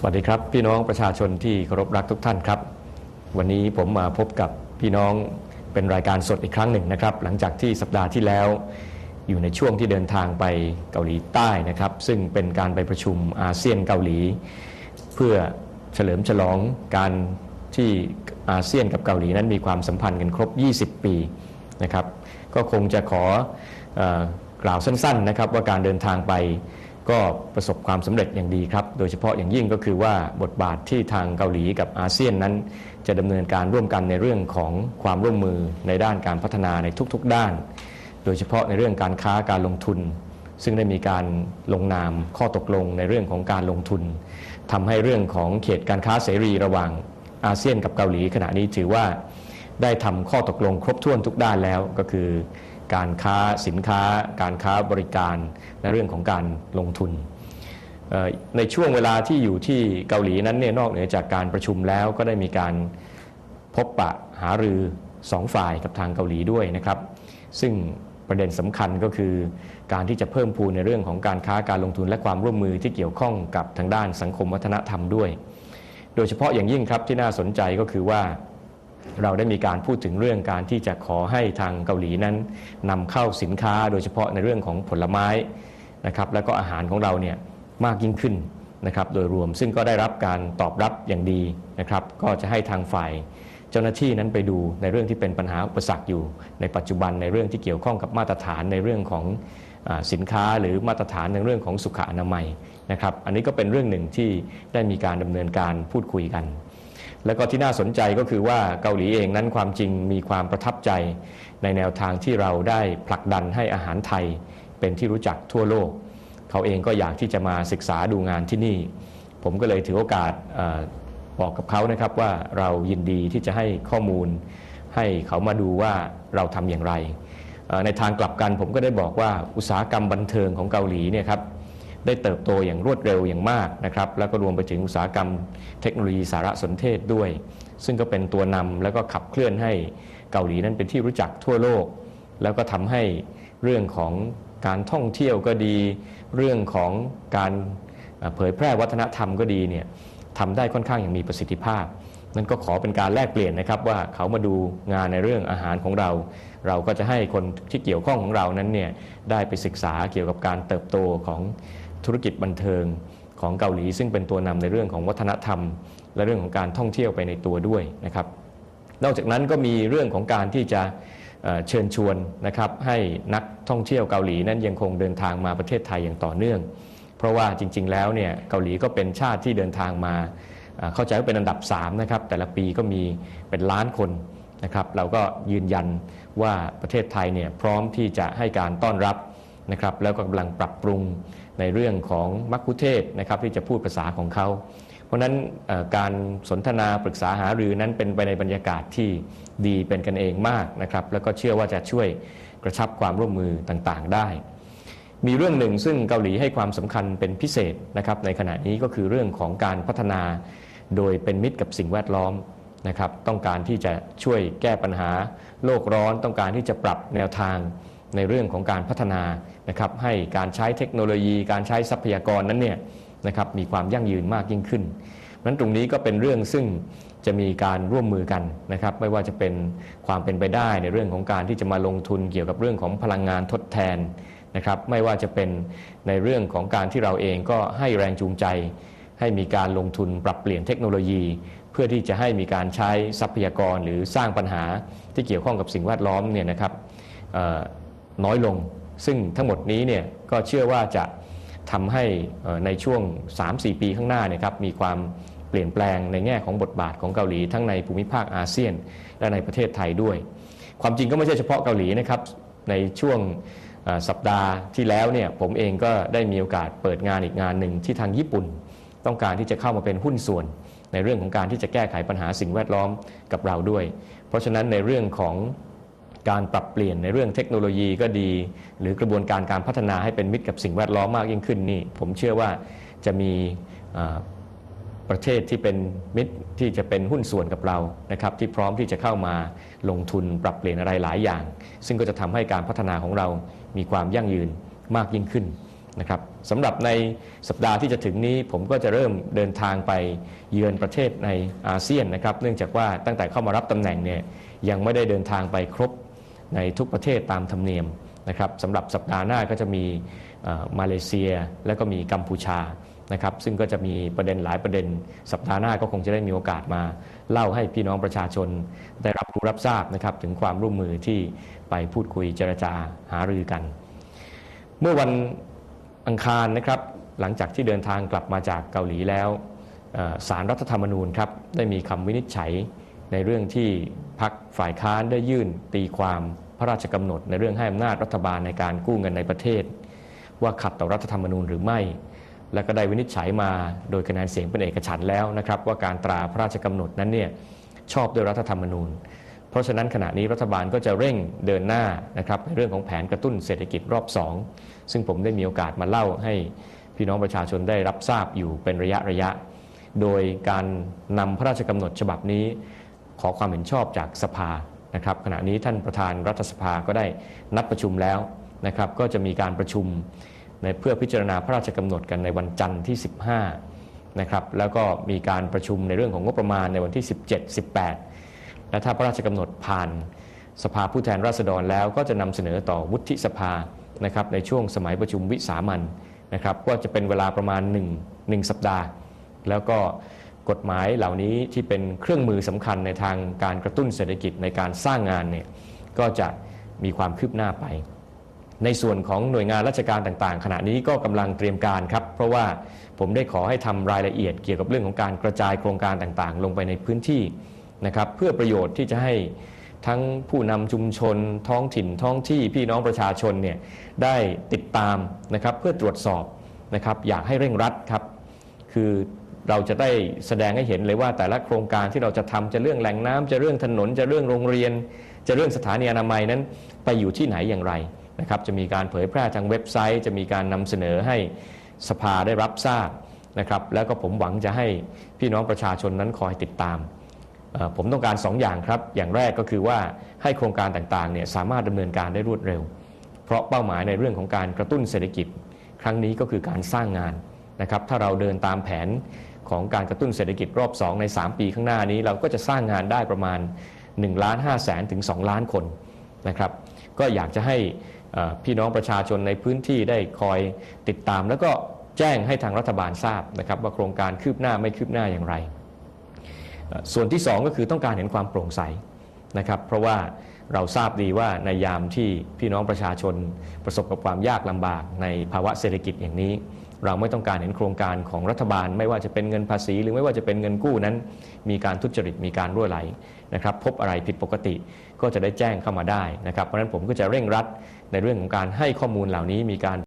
สวัสดีครับ พี่น้องประชาชนที่เคารพรักทุกท่านครับ วันนี้ผมมาพบกับพี่น้องเป็นรายการสดอีกครั้งหนึ่งนะครับ หลังจากที่สัปดาห์ที่แล้ว อยู่ในช่วงที่เดินทางไปเกาหลีใต้นะครับ ซึ่งเป็นการไปประชุมอาเซียนเกาหลี เพื่อเฉลิมฉลองการที่อาเซียนกับเกาหลีนั้นมีความสัมพันธ์กันครบ 20 ปีนะครับ ก็คงจะขอออกล่าวสั้น ๆนะครับ ว่าการเดินทางไป ก็ประสบความสำเร็จอย่างดีครับ โดยเฉพาะอย่างยิ่งก็คือว่าบทบาทที่ทางเกาหลีกับอาเซียนนั้น จะดำเนินการร่วมกันในเรื่องของความร่วมมือในด้านการพัฒนาในทุกๆด้าน โดยเฉพาะในเรื่องการค้าการลงทุน ซึ่งได้มีการลงนามข้อตกลงในเรื่องของการลงทุนทำให้เรื่องของเขตการค้าเสรีระหว่างอาเซียนกับเกาหลีขณะนี้ถือว่าได้ทำข้อตกลงครบถ้วนทุกด้านแล้วก็คือ การค้าสินค้า การค้าบริการและเรื่องของการลงทุน ในช่วงเวลาที่อยู่ที่เกาหลีนั้นเนี่ยนอกเหนือจากการประชุมแล้วก็ได้มีการพบปะหารือสองฝ่ายกับทางเกาหลีด้วยนะครับ ซึ่งประเด็นสำคัญก็คือการที่จะเพิ่มพูนในเรื่องของการค้าการลงทุนและความร่วมมือที่เกี่ยวข้องกับทางด้านสังคมวัฒนธรรมด้วย โดยเฉพาะอย่างยิ่งครับที่น่าสนใจก็คือว่า เราได้มีการพูดถึงเรื่องการที่จะขอให้ทางเกาหลีนั้นนำเข้าสินค้าโดยเฉพาะในเรื่องของผลไม้นะครับแล้วก็อาหารของเราเนี่ยมากยิ่งขึ้นนะครับโดยรวมซึ่งก็ได้รับการตอบรับอย่างดีนะครับก็จะให้ทางฝ่ายเจ้าหน้าที่นั้นไปดูในเรื่องที่เป็นปัญหาอุปสรรคอยู่ ในปัจจุบันในเรื่องที่เกี่ยวข้องกับมาตรฐานในเรื่องของสินค้าหรือมาตรฐานในเรื่องของสุขอนามัยนะครับอันนี้ก็เป็นเรื่องหนึ่งที่ได้มีการดำเนินการพูดคุยกัน แล้วก็ที่น่าสนใจก็คือว่าเกาหลีเองนั้นความจริงมีความประทับใจ ในแนวทางที่เราได้ผลักดันให้อาหารไทยเป็นที่รู้จักทั่วโลก เขาเองก็อยากที่จะมาศึกษาดูงานที่นี่ ผมก็เลยถือโอกาสอบอกกับเขานะครับว่าเรายินดีที่จะให้ข้อมูล ให้เขามาดูว่าเราทำอย่างไร ในทางกลับกันผมก็ได้บอกว่าอุตสาหกรรมบันเทิงของเกาหลีเนี่ยครับ ได้เติบโตอย่างรวดเร็วอย่างมากนะครับแล้วก็รวมไปถึงอุตสาหกรรมเทคโนโลยีสารสนเทศด้วย ซึ่งก็เป็นตัวนำแล้วก็ขับเคลื่อนให้เกาหลีนั้นเป็นที่รู้จักทั่วโลก แล้วก็ทำให้เรื่องของการท่องเที่ยวก็ดี เรื่องของการเอ่อเผยแพร่วัฒนธรรมก็ดีเนี่ยทำได้ค่อนข้างอย่างมีประสิทธิภาพ นั่นก็ขอเป็นการแลกเปลี่ยนนะครับว่าเขามาดูงานในเรื่องอาหารของเรา เราก็จะให้คนที่เกี่ยวข้องของเรานั้นเนี่ยได้ไปศึกษาเกี่ยวกับการเติบโตของ ธุรกิจบันเทิงของเกาหลี ซึ่งเป็นตัวนำในเรื่องของวัฒนธรรม และเรื่องของการท่องเที่ยวไปในตัวด้วยนะครับ นอกจากนั้นก็มีเรื่องของการที่จะเชิญชวนนะครับให้นักท่องเที่ยวเกาหลีนั้นยังคงเดินทางมาประเทศไทยอย่างต่อเนื่อง เพราะว่าจริง ๆ แล้วเนี่ยเกาหลีก็เป็นชาติที่เดินทางมาเอ่อเข้าใจว่าเป็นอันดับ3นะครับแต่ละปีก็มีเป็นล้านคนนะครับเราก็ยืนยันว่าประเทศไทยเนี่ยพร้อมที่จะให้การต้อนรับนะครับแล้วก็กำลังปรับปรุง ในเรื่องของมัคคุเทศนะครับที่จะพูดภาษาของเขา เพราะฉะนั้นการสนทนาปรึกษาหารือนั้นเป็นไปในบรรยากาศที่ดีเป็นกันเองมากนะครับแล้วก็เชื่อว่าจะช่วยกระชับความร่วมมือต่างๆได้ มีเรื่องหนึ่งซึ่งเกาหลีให้ความสำคัญเป็นพิเศษนะครับในขณะนี้ก็คือเรื่องของการพัฒนาโดยเป็นมิตรกับสิ่งแวดล้อมนะครับต้องการที่จะช่วยแก้ปัญหาโลกร้อน ต้องการที่จะปรับแนวทาง ในเรื่องของการพัฒนานะครับให้การใช้เทคโนโลยี การใช้ทรัพยากรนั้นเนี่ยนะครับมีความยั่งยืนมากยิ่งขึ้นเพราะฉะนั้นตรงนี้ก็เป็นเรื่องซึ่งจะมีการร่วมมือกันนะครับไม่ว่าจะเป็นความเป็นไปได้ในเรื่องของการที่จะมาลงทุนเกี่ยวกับเรื่องของพลังงานทดแทนนะครับไม่ว่าจะเป็นในเรื่องของการที่เราเองก็ให้แรงจูงใจ ให้มีการลงทุนปรับเปลี่ยนเทคโนโลยี เพื่อที่จะให้มีการใช้ทรัพยากรหรือสร้างปัญหาที่เกี่ยวข้องกับสิ่งแวดล้อมเนี่ยนะครับ น้อยลง ซึ่งทั้งหมดนี้เนี่ยก็เชื่อว่าจะทำให้ในช่วง 3-4 ปีข้างหน้าเนยครับมีความเปลี่ยนแปลงในแง่ของบทบาทของเกาหลีทั้งในภูมิภาคอาเซียน และในประเทศไทยด้วย ความจริงก็ไม่ใช่เฉพาะเกาหลีนะครับในช่วงสัปดาห์ที่แล้วเนี่ยผมเองก็ได้มีโอกาสเปิดงานอีกงานหนึ่งที่ทางญี่ปุ่น ต้องการที่จะเข้ามาเป็นหุ้นส่วน ในเรื่องของการที่จะแก้ไขปัญหาสิ่งแวดล้อมกับเราด้วย เพราะฉะนั้นในเรื่องของ การปรับเปลี่ยนในเรื่องเทคโนโลยีก็ดี หรือกระบวนการการพัฒนาให้เป็นมิตรกับสิ่งแวดล้อมมากยิ่งขึ้นนี่ผมเชื่อว่าจะมีประเทศที่เป็นมิตรที่จะเป็นหุ้นส่วนกับเรานะครับที่พร้อมที่จะเข้ามาลงทุนปรับเปลี่ยนอะไรหลายอย่าง ซึ่งก็จะทำให้การพัฒนาของเรามีความยั่งยืนมากยิ่งขึ้นนะครับสำหรับในสัปดาห์ที่จะถึงนี้ผมก็จะเริ่มเดินทางไปเยือนประเทศในอาเซียนนะครับ เนื่องจากว่าตั้งแต่เข้ามารับตำแหน่งเนี่ยยังไม่ได้เดินทางไปครบ ในทุกประเทศตามธรรมเนียมนะครับสำหรับสัปดาห์หน้าก็จะมีมาเลเซีย และก็มีกัมพูชานะครับซึ่งก็จะมีประเด็นหลายประเด็น สัปดาห์หน้าก็คงจะได้มีโอกาสมา เล่าให้พี่น้องประชาชนได้รับรู้รับทราบนะครับถึงความร่วมมือที่ไปพูดคุยเจรจาหารือกัน เมื่อวันอังคารนะครับหลังจากที่เดินทางกลับมาจากเกาหลีแล้วสารรัฐธรรมนูญครับได้มีคำวินิจฉัย ในเรื่องที่พักฝ่ายค้านได้ยื่นตีความพระราชกำหนด ในเรื่องให้อำนาจรัฐบาลในการกู้เงินในประเทศ ว่าขัดต่อรัฐธรรมนูญหรือไม่ และก็ได้วินิจฉัยมาโดยคะแนนเสียงเป็นเอกฉันท์แล้วนะครับว่าการตราพระราชกำหนดนั้นเนี่ยชอบด้วยรัฐธรรมนูญ เพราะฉะนั้นขณะนี้รัฐบาลก็จะเร่งเดินหน้านะครับในเรื่องของแผนกระตุ้นเศรษฐกิจรอบ 2 ซึ่งผมได้มีโอกาสมาเล่าให้พี่น้องประชาชนได้รับทราบอยู่เป็นระยะระยะ โดยการนำพระราชกำหนดฉบับนี้ ขอความเห็นชอบจากสภานะครับ ขณะนี้ท่านประธานรัฐสภาก็ได้นัดประชุมแล้วนะครับ ก็จะมีการประชุมในเพื่อพิจารณาพระราชกำหนดกันในวันจันทร์ที่ 15นะครับแล้วก็มีการประชุมในเรื่องของงบประมาณในวันที่ 17 18 และถ้าพระราชกำหนดผ่านสภาผู้แทนราษฎรแล้วก็จะนำเสนอต่อวุฒิสภานะครับในช่วงสมัยประชุมวิสามันนะครับก็จะเป็นเวลาประมาณ 1 1 สัปดาห์ แล้วก็ กฎหมายเหล่านี้ที่เป็นเครื่องมือสำคัญในทางการกระตุ้นเศรษฐกิจในการสร้างงานเนี่ยก็จะมีความคืบหน้าไป ในส่วนของหน่วยงานราชการต่างๆ ขณะนี้ก็กำลังเตรียมการครับ เพราะว่าผมได้ขอให้ทำรายละเอียดเกี่ยวกับเรื่องของการกระจายโครงการต่างๆ ลงไปในพื้นที่นะครับเพื่อประโยชน์ที่จะให้ทั้งผู้นำชุมชน ท้องถิ่นท้องที่พี่น้องประชาชนเนี่ยได้ติดตามนะครับเพื่อตรวจสอบนะครับอยากให้เร่งรัดครับคือ เราจะได้แสดงให้เห็นเลยว่าแต่ละโครงการที่เราจะทำจะเรื่องแหล่งน้ำจะเรื่องถนนจะเรื่องโรงเรียน จะเรื่องสถานีอนามัยนั้นไปอยู่ที่ไหนอย่างไรนะครับจะมีการเผยแพร่ทางเว็บไซต์ จะมีการนำเสนอให้สภาได้รับทราบนะครับแล้วก็ผมหวังจะให้พี่น้องประชาชนนั้นคอยติดตาม ผมต้องการ 2 อย่างครับ อย่างแรกก็คือว่าให้โครงการต่างๆเนี่ยสามารถดำเนินการได้รวดเร็ว เพราะเป้าหมายในเรื่องของการกระตุ้นเศรษฐกิจ ครั้งนี้ก็คือการสร้างงานนะครับถ้าเราเดินตามแผน ของการกระตุ้นเศรษฐกิจรอบ 2 ใน 3 ปีข้างหน้านี้ เราก็จะสร้างงานได้ประมาณ1ล้าน5แสนถึง 2 ล้านคนนะครับก็อยากจะให้พี่น้องประชาชนในพื้นที่ได้คอยติดตาม แล้วก็แจ้งให้ทางรัฐบาลทราบนะครับว่าโครงการคืบหน้าไม่คืบหน้าอย่างไร ส่วนที่ 2 ก็คือต้องการเห็นความโปร่งใสนะครับเพราะว่าเราทราบดีว่าในยามที่พี่น้องประชาชนประสบกับความยากลำบากในภาวะเศรษฐกิจอย่างนี้ เราไม่ต้องการเห็นโครงการของรัฐบาล ไม่ว่าจะเป็นเงินภาษี หรือไม่ว่าจะเป็นเงินกู้นั้น มีการทุจริตมีการรั่วไหลนะครับพบอะไรผิดปกติก็จะได้แจ้งเข้ามาได้นะครับเพราะฉะนั้นผมก็จะเร่งรัดในเรื่องของการให้ข้อมูลเหล่านี้มีการ